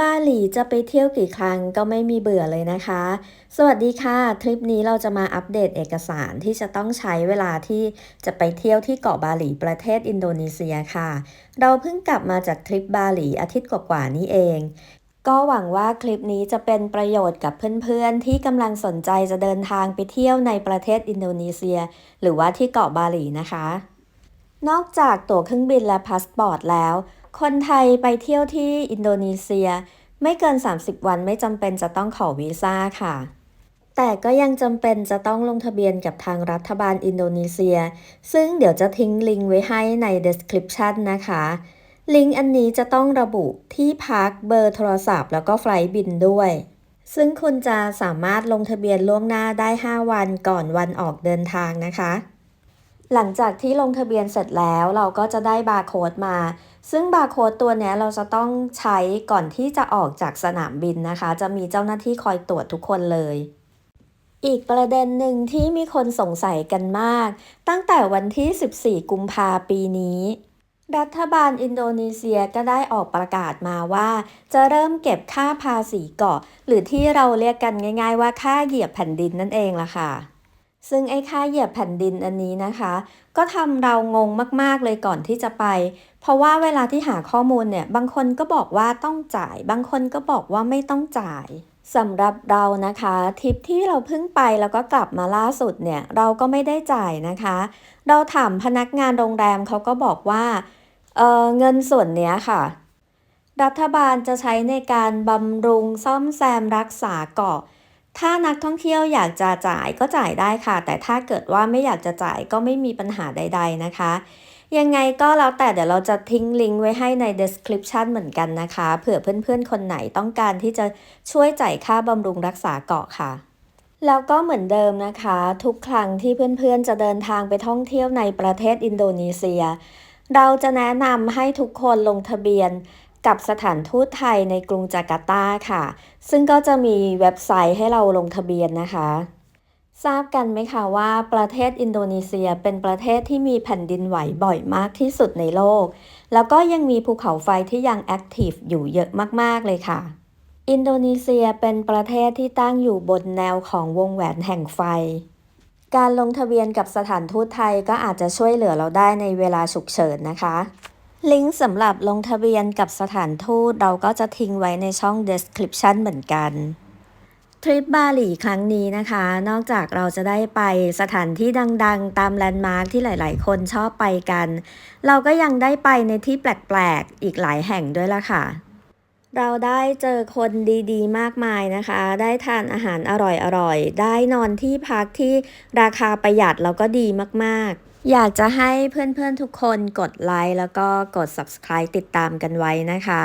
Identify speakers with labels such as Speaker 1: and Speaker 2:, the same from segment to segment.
Speaker 1: บาหลีจะไปเที่ยวกี่ครั้งก็ไม่มีเบื่อเลยนะคะ สวัสดีค่ะ ทริปนี้เราจะมาอัปเดตเอกสารที่จะต้องใช้เวลาที่จะไปเที่ยวที่เกาะบาหลีประเทศอินโดนีเซียค่ะ เราเพิ่งกลับมาจากทริปบาหลีอาทิตย์กว่าๆนี้เองก็หวังว่าคลิปนี้จะเป็นประโยชน์กับเพื่อนๆ ที่กำลังสนใจจะเดินทางไปเที่ยวในประเทศอินโดนีเซีย หรือว่าที่เกาะบาหลีนะคะ นอกจากตั๋วเครื่องบินและพาสปอร์ตแล้ว คนไทยไปเที่ยวที่อินโดนีเซีย ไม่เกิน 30 วันไม่จำเป็นจะต้องขอวีซ่าค่ะ แต่ก็ยังจำเป็นจะต้องลงทะเบียนกับทางรัฐบาลอินโดนีเซีย ซึ่งเดี๋ยวจะทิ้งลิงก์ไว้ให้ใน description นะคะ ลิงก์อันนี้จะต้องระบุที่พักเบอร์โทรศัพท์ แล้วก็ไฟล์บินด้วย ซึ่งคุณจะสามารถลงทะเบียนล่วงหน้าได้ 5 วันก่อนวันออกเดินทางนะคะ หลังจากที่ลงทะเบียนเสร็จแล้วเราก็จะได้บาร์โค้ดมา ซึ่งบาร์โค้ดตัวนี้เราจะต้องใช้ก่อนที่จะออกจากสนามบินนะคะ จะมีเจ้าหน้าที่คอยตรวจทุกคนเลย อีกประเด็นหนึ่งที่มีคนสงสัยกันมาก ตั้งแต่วันที่ 14 กุมภาปีนี้ รัฐบาลอินโดนีเซียก็ได้ออกประกาศมาว่า จะเริ่มเก็บค่าภาษีเกาะ หรือที่เราเรียกกันง่าย ๆ ว่าค่าเหยียบแผ่นดินนั่นเองล่ะค่ะ ซึ่งไอ้ค่าเหยียบแผ่นดินอันนี้นะคะ ก็ทำเรางงมากๆเลยก่อนที่จะไป เพราะว่าเวลาที่หาข้อมูลเนี่ย บางคนก็บอกว่าต้องจ่าย บางคนก็บอกว่าไม่ต้องจ่ายสำหรับเรานะคะทริปที่เราเพิ่งไปแล้วก็กลับมาล่าสุดเนี่ยเราก็ไม่ได้จ่ายนะคะ เราถามพนักงานโรงแรมเขาก็บอกว่าเออเงินส่วนเนี้ยค่ะ รัฐบาลจะใช้ในการบำรุงซ่อมแซมรักษาเกาะ ถ้านักท่องเที่ยวอยากจะจ่ายก็จ่ายได้ค่ะ แต่ถ้าเกิดว่าไม่อยากจะจ่ายก็ไม่มีปัญหาใด ๆนะคะ ยังไงก็แล้วแต่เดี๋ยวเราจะทิ้งลิงก์ไว้ให้ใน description เหมือนกันนะคะ เผื่อเพื่อนๆ คนไหนต้องการที่จะช่วยจ่ายค่าบำรุงรักษาเกาะค่ะแล้วก็เหมือนเดิมนะคะ ทุกครั้งที่เพื่อนๆ จะเดินทางไปท่องเที่ยวในประเทศอินโดนีเซีย เราจะแนะนำให้ทุกคนลงทะเบียน กับสถานทูตไทยในกรุงจาการ์ตาค่ะ ซึ่งก็จะมีเว็บไซต์ให้เราลงทะเบียนนะคะ ทราบกันไหมคะว่าประเทศอินโดนีเซียเป็นประเทศที่มีแผ่นดินไหวบ่อยมากที่สุดในโลก แล้วก็ยังมีภูเขาไฟที่ยังแอคทีฟอยู่เยอะมาก ๆ เลยค่ะ อินโดนีเซียเป็นประเทศที่ตั้งอยู่บนแนวของวงแหวนแห่งไฟการลงทะเบียนกับสถานทูตไทยก็อาจจะช่วยเหลือเราได้ในเวลาฉุกเฉินนะคะ ลิงก์สำหรับลงทะเบียนกับสถานทูตเราก็จะทิ้งไว้ในช่อง description เหมือนกัน ทริปบาหลีครั้งนี้นะคะ นอกจากเราจะได้ไปสถานที่ดังๆ ตามแลนด์มาร์คที่หลายๆ คนชอบไปกัน เราก็ยังได้ไปในที่แปลกๆ อีกหลายแห่งด้วยล่ะค่ะ เราได้เจอคนดีๆ มากมายนะคะ ได้ทานอาหารอร่อยๆ ได้นอนที่พักที่ราคาประหยัดแล้วก็ดีมากๆ อยากจะให้เพื่อนๆทุกคนกดไลค์แล้วก็กด subscribe ติดตามกันไว้นะคะ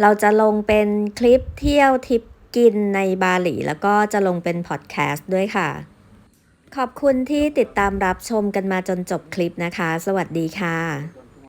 Speaker 1: เราจะลงเป็นคลิปเที่ยวทริปกินในบาหลี แล้วก็จะลงเป็นพอดแคสต์ด้วยค่ะ ขอบคุณที่ติดตามรับชมกันมาจนจบคลิปนะคะ สวัสดีค่ะ